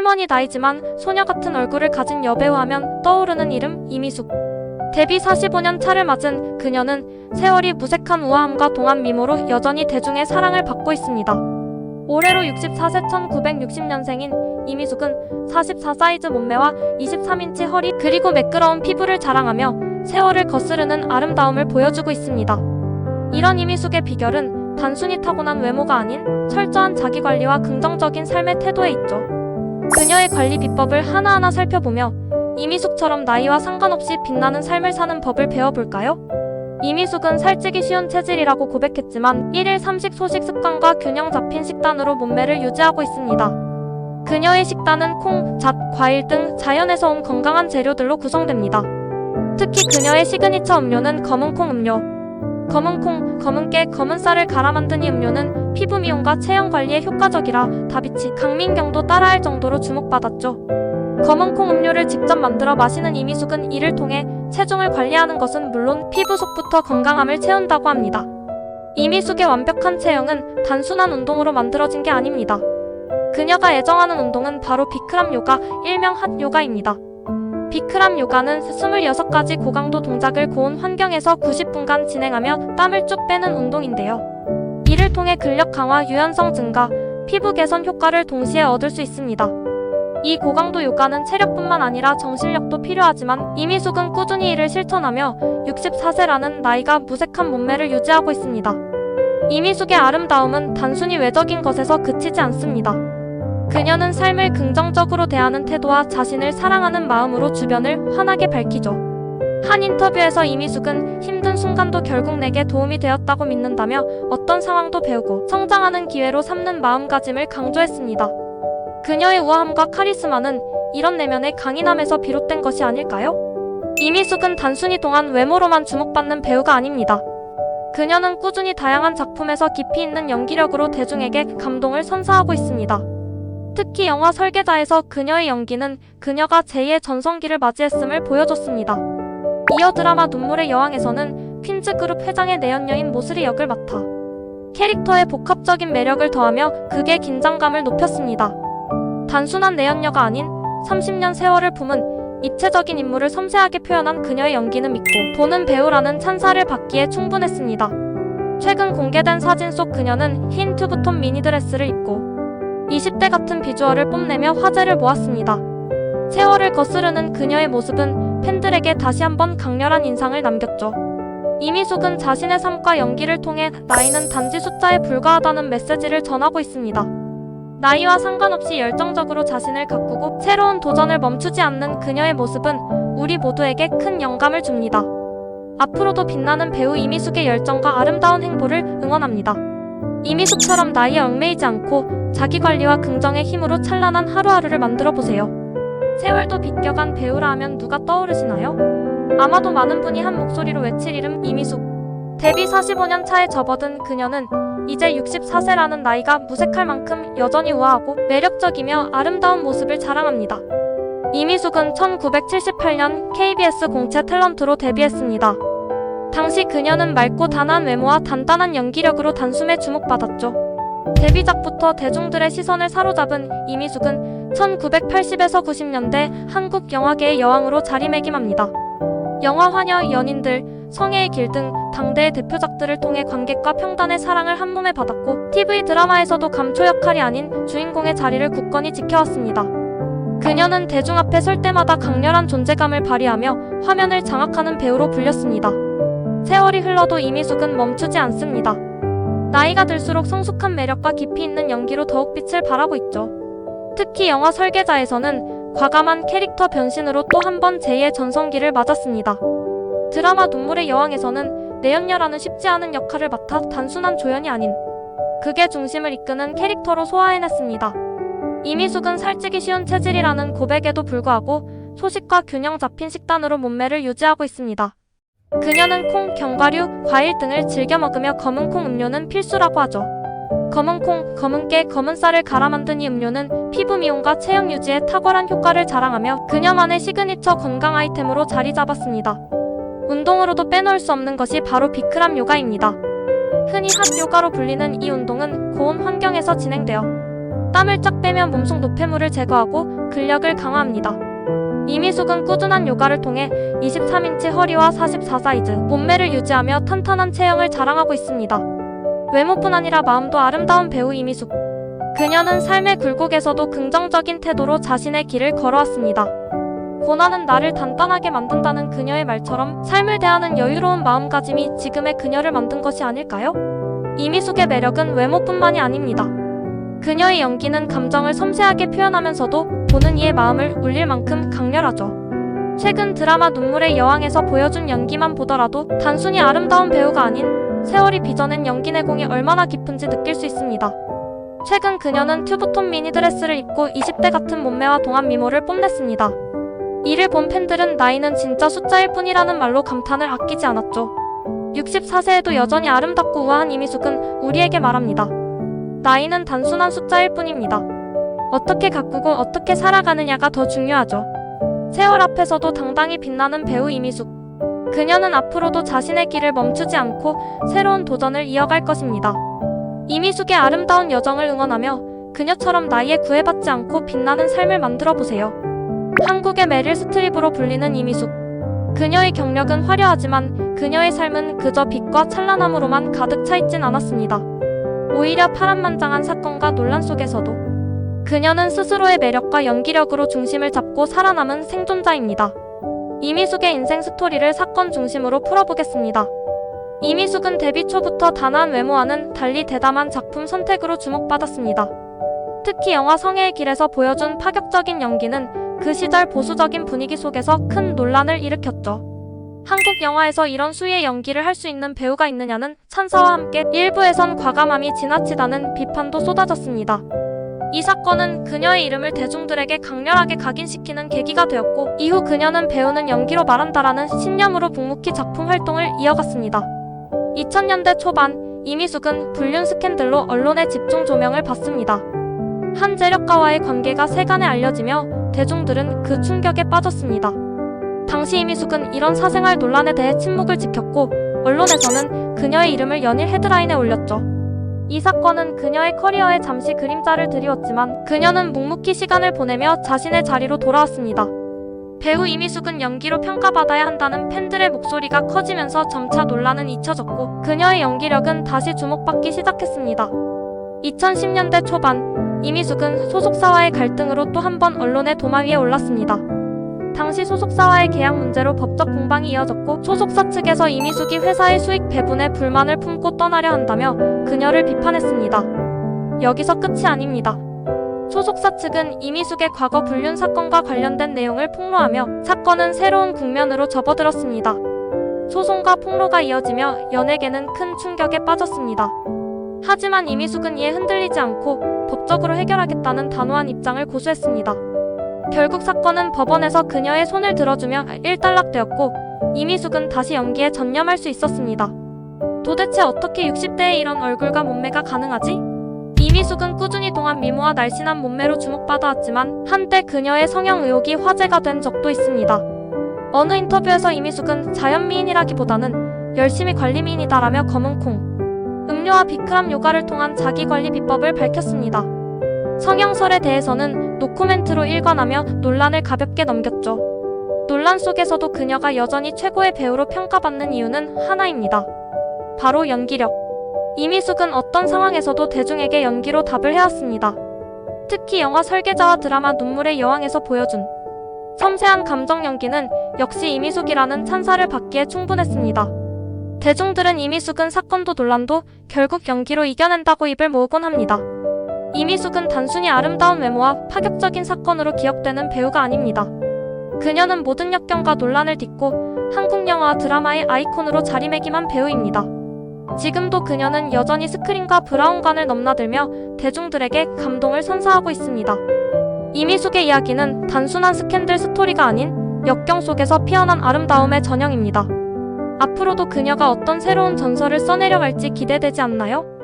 할머니 나이지만 소녀 같은 얼굴을 가진 여배우 하면 떠오르는 이름 이미숙. 데뷔 45년 차를 맞은 그녀는 세월이 무색한 우아함과 동안 미모로 여전히 대중의 사랑을 받고 있습니다. 올해로 64세 1960년생인 이미숙은 44 사이즈 몸매와 23인치 허리 그리고 매끄러운 피부를 자랑하며 세월을 거스르는 아름다움을 보여주고 있습니다. 이런 이미숙의 비결은 단순히 타고난 외모가 아닌 철저한 자기관리와 긍정적인 삶의 태도에 있죠. 그녀의 관리 비법을 하나하나 살펴보며 이미숙처럼 나이와 상관없이 빛나는 삶을 사는 법을 배워볼까요? 이미숙은 살찌기 쉬운 체질이라고 고백했지만 1일 3식 소식 습관과 균형 잡힌 식단으로 몸매를 유지하고 있습니다. 그녀의 식단은 콩, 잣, 과일 등 자연에서 온 건강한 재료들로 구성됩니다. 특히 그녀의 시그니처 음료는 검은콩 음료. 검은콩, 검은깨, 검은쌀을 갈아 만든 이 음료는 피부 미용과 체형 관리에 효과적이라 다비치, 강민경도 따라할 정도로 주목받았죠. 검은콩 음료를 직접 만들어 마시는 이미숙은 이를 통해 체중을 관리하는 것은 물론 피부 속부터 건강함을 채운다고 합니다. 이미숙의 완벽한 체형은 단순한 운동으로 만들어진 게 아닙니다. 그녀가 애정하는 운동은 바로 비크람 요가, 일명 핫 요가입니다. 비크람 요가는 26가지 고강도 동작을 고온 환경에서 90분간 진행하며 땀을 쭉 빼는 운동인데요. 이를 통해 근력 강화, 유연성 증가, 피부 개선 효과를 동시에 얻을 수 있습니다. 이 고강도 요가는 체력뿐만 아니라 정신력도 필요하지만 이미숙은 꾸준히 이를 실천하며 64세라는 나이가 무색한 몸매를 유지하고 있습니다. 이미숙의 아름다움은 단순히 외적인 것에서 그치지 않습니다. 그녀는 삶을 긍정적으로 대하는 태도와 자신을 사랑하는 마음으로 주변을 환하게 밝히죠. 한 인터뷰에서 이미숙은 힘든 순간도 결국 내게 도움이 되었다고 믿는다며 어떤 상황도 배우고 성장하는 기회로 삼는 마음가짐을 강조했습니다. 그녀의 우아함과 카리스마는 이런 내면의 강인함에서 비롯된 것이 아닐까요? 이미숙은 단순히 동안 외모로만 주목받는 배우가 아닙니다. 그녀는 꾸준히 다양한 작품에서 깊이 있는 연기력으로 대중에게 감동을 선사하고 있습니다. 특히 영화 설계자에서 그녀의 연기는 그녀가 제2의 전성기를 맞이했음을 보여줬습니다. 이어 드라마 눈물의 여왕에서는 퀸즈 그룹 회장의 내연녀인 모슬이 역을 맡아 캐릭터의 복합적인 매력을 더하며 극의 긴장감을 높였습니다. 단순한 내연녀가 아닌 30년 세월을 품은 입체적인 인물을 섬세하게 표현한 그녀의 연기는 믿고 보는 배우라는 찬사를 받기에 충분했습니다. 최근 공개된 사진 속 그녀는 흰 튜브톤 미니드레스를 입고 20대 같은 비주얼을 뽐내며 화제를 모았습니다. 세월을 거스르는 그녀의 모습은 팬들에게 다시 한번 강렬한 인상을 남겼죠. 이미숙은 자신의 삶과 연기를 통해 나이는 단지 숫자에 불과하다는 메시지를 전하고 있습니다. 나이와 상관없이 열정적으로 자신을 가꾸고 새로운 도전을 멈추지 않는 그녀의 모습은 우리 모두에게 큰 영감을 줍니다. 앞으로도 빛나는 배우 이미숙의 열정과 아름다운 행보를 응원합니다. 이미숙처럼 나이에 얽매이지 않고 자기 관리와 긍정의 힘으로 찬란한 하루하루를 만들어 보세요. 세월도 비껴간 배우라 하면 누가 떠오르시나요? 아마도 많은 분이 한 목소리로 외칠 이름 이미숙. 데뷔 45년 차에 접어든 그녀는 이제 64세라는 나이가 무색할 만큼 여전히 우아하고 매력적이며 아름다운 모습을 자랑합니다. 이미숙은 1978년 KBS 공채 탤런트로 데뷔했습니다. 당시 그녀는 맑고 단아한 외모와 단단한 연기력으로 단숨에 주목받았죠. 데뷔작부터 대중들의 시선을 사로잡은 이미숙은 1980에서 90년대 한국 영화계의 여왕으로 자리매김합니다. 영화 화녀, 연인들, 성애의 길 등 당대의 대표작들을 통해 관객과 평단의 사랑을 한몸에 받았고 TV 드라마에서도 감초 역할이 아닌 주인공의 자리를 굳건히 지켜왔습니다. 그녀는 대중 앞에 설 때마다 강렬한 존재감을 발휘하며 화면을 장악하는 배우로 불렸습니다. 세월이 흘러도 이미숙은 멈추지 않습니다. 나이가 들수록 성숙한 매력과 깊이 있는 연기로 더욱 빛을 발하고 있죠. 특히 영화 설계자에서는 과감한 캐릭터 변신으로 또 한 번 제2의 전성기를 맞았습니다. 드라마 눈물의 여왕에서는 내연녀라는 쉽지 않은 역할을 맡아 단순한 조연이 아닌 극의 중심을 이끄는 캐릭터로 소화해냈습니다. 이미숙은 살찌기 쉬운 체질이라는 고백에도 불구하고 소식과 균형 잡힌 식단으로 몸매를 유지하고 있습니다. 그녀는 콩, 견과류, 과일 등을 즐겨 먹으며 검은콩 음료는 필수라고 하죠. 검은콩, 검은깨, 검은쌀을 갈아 만든 이 음료는 피부 미용과 체형 유지에 탁월한 효과를 자랑하며 그녀만의 시그니처 건강 아이템으로 자리 잡았습니다. 운동으로도 빼놓을 수 없는 것이 바로 비크람 요가입니다. 흔히 핫 요가로 불리는 이 운동은 고온 환경에서 진행되어 땀을 쫙 빼며 몸속 노폐물을 제거하고 근력을 강화합니다. 이미숙은 꾸준한 요가를 통해 23인치 허리와 44 사이즈 몸매를 유지하며 탄탄한 체형을 자랑하고 있습니다. 외모뿐 아니라 마음도 아름다운 배우 이미숙. 그녀는 삶의 굴곡에서도 긍정적인 태도로 자신의 길을 걸어왔습니다. 고난은 나를 단단하게 만든다는 그녀의 말처럼 삶을 대하는 여유로운 마음가짐이 지금의 그녀를 만든 것이 아닐까요? 이미숙의 매력은 외모뿐만이 아닙니다. 그녀의 연기는 감정을 섬세하게 표현하면서도 보는 이의 마음을 울릴 만큼 강렬하죠. 최근 드라마 눈물의 여왕에서 보여준 연기만 보더라도 단순히 아름다운 배우가 아닌 세월이 빚어낸 연기 내공이 얼마나 깊은지 느낄 수 있습니다. 최근 그녀는 튜브톤 미니드레스를 입고 20대 같은 몸매와 동안 미모를 뽐냈습니다. 이를 본 팬들은 나이는 진짜 숫자일 뿐이라는 말로 감탄을 아끼지 않았죠. 64세에도 여전히 아름답고 우아한 이미숙은 우리에게 말합니다. 나이는 단순한 숫자일 뿐입니다. 어떻게 가꾸고 어떻게 살아가느냐가 더 중요하죠. 세월 앞에서도 당당히 빛나는 배우 이미숙. 그녀는 앞으로도 자신의 길을 멈추지 않고 새로운 도전을 이어갈 것입니다. 이미숙의 아름다운 여정을 응원하며 그녀처럼 나이에 구애받지 않고 빛나는 삶을 만들어 보세요. 한국의 메릴 스트립으로 불리는 이미숙. 그녀의 경력은 화려하지만 그녀의 삶은 그저 빛과 찬란함으로만 가득 차 있진 않았습니다. 오히려 파란만장한 사건과 논란 속에서도 그녀는 스스로의 매력과 연기력으로 중심을 잡고 살아남은 생존자입니다. 이미숙의 인생 스토리를 사건 중심으로 풀어보겠습니다. 이미숙은 데뷔 초부터 단아한 외모와는 달리 대담한 작품 선택으로 주목받았습니다. 특히 영화 성애의 길에서 보여준 파격적인 연기는 그 시절 보수적인 분위기 속에서 큰 논란을 일으켰죠. 한국 영화에서 이런 수위의 연기를 할 수 있는 배우가 있느냐는 찬사와 함께 일부에선 과감함이 지나치다는 비판도 쏟아졌습니다. 이 사건은 그녀의 이름을 대중들에게 강렬하게 각인시키는 계기가 되었고 이후 그녀는 배우는 연기로 말한다라는 신념으로 묵묵히 작품 활동을 이어갔습니다. 2000년대 초반 이미숙은 불륜 스캔들로 언론의 집중 조명을 받습니다. 한 재력가와의 관계가 세간에 알려지며 대중들은 그 충격에 빠졌습니다. 당시 이미숙은 이런 사생활 논란에 대해 침묵을 지켰고 언론에서는 그녀의 이름을 연일 헤드라인에 올렸죠. 이 사건은 그녀의 커리어에 잠시 그림자를 드리웠지만 그녀는 묵묵히 시간을 보내며 자신의 자리로 돌아왔습니다. 배우 이미숙은 연기로 평가받아야 한다는 팬들의 목소리가 커지면서 점차 논란은 잊혀졌고 그녀의 연기력은 다시 주목받기 시작했습니다. 2010년대 초반 이미숙은 소속사와의 갈등으로 또 한 번 언론의 도마 위에 올랐습니다. 당시 소속사와의 계약 문제로 법적 공방이 이어졌고 소속사 측에서 이미숙이 회사의 수익 배분에 불만을 품고 떠나려 한다며 그녀를 비판했습니다. 여기서 끝이 아닙니다. 소속사 측은 이미숙의 과거 불륜 사건과 관련된 내용을 폭로하며 사건은 새로운 국면으로 접어들었습니다. 소송과 폭로가 이어지며 연예계는 큰 충격에 빠졌습니다. 하지만 이미숙은 이에 흔들리지 않고 법적으로 해결하겠다는 단호한 입장을 고수했습니다. 결국 사건은 법원에서 그녀의 손을 들어주며 일단락되었고 이미숙은 다시 연기에 전념할 수 있었습니다. 도대체 어떻게 60대에 이런 얼굴과 몸매가 가능하지? 이미숙은 꾸준히 동안 미모와 날씬한 몸매로 주목받아왔지만 한때 그녀의 성형 의혹이 화제가 된 적도 있습니다. 어느 인터뷰에서 이미숙은 자연미인이라기보다는 열심히 관리미인이다라며 검은콩, 음료와 비크람 요가를 통한 자기관리 비법을 밝혔습니다. 성형설에 대해서는 노코멘트로 일관하며 논란을 가볍게 넘겼죠. 논란 속에서도 그녀가 여전히 최고의 배우로 평가받는 이유는 하나입니다. 바로 연기력. 이미숙은 어떤 상황에서도 대중에게 연기로 답을 해왔습니다. 특히 영화 설계자와 드라마 눈물의 여왕에서 보여준 섬세한 감정 연기는 역시 이미숙이라는 찬사를 받기에 충분했습니다. 대중들은 이미숙은 사건도 논란도 결국 연기로 이겨낸다고 입을 모으곤 합니다. 이미숙은 단순히 아름다운 외모와 파격적인 사건으로 기억되는 배우가 아닙니다. 그녀는 모든 역경과 논란을 딛고 한국 영화 드라마의 아이콘으로 자리매김한 배우입니다. 지금도 그녀는 여전히 스크린과 브라운관을 넘나들며 대중들에게 감동을 선사하고 있습니다. 이미숙의 이야기는 단순한 스캔들 스토리가 아닌 역경 속에서 피어난 아름다움의 전형입니다. 앞으로도 그녀가 어떤 새로운 전설을 써내려갈지 기대되지 않나요?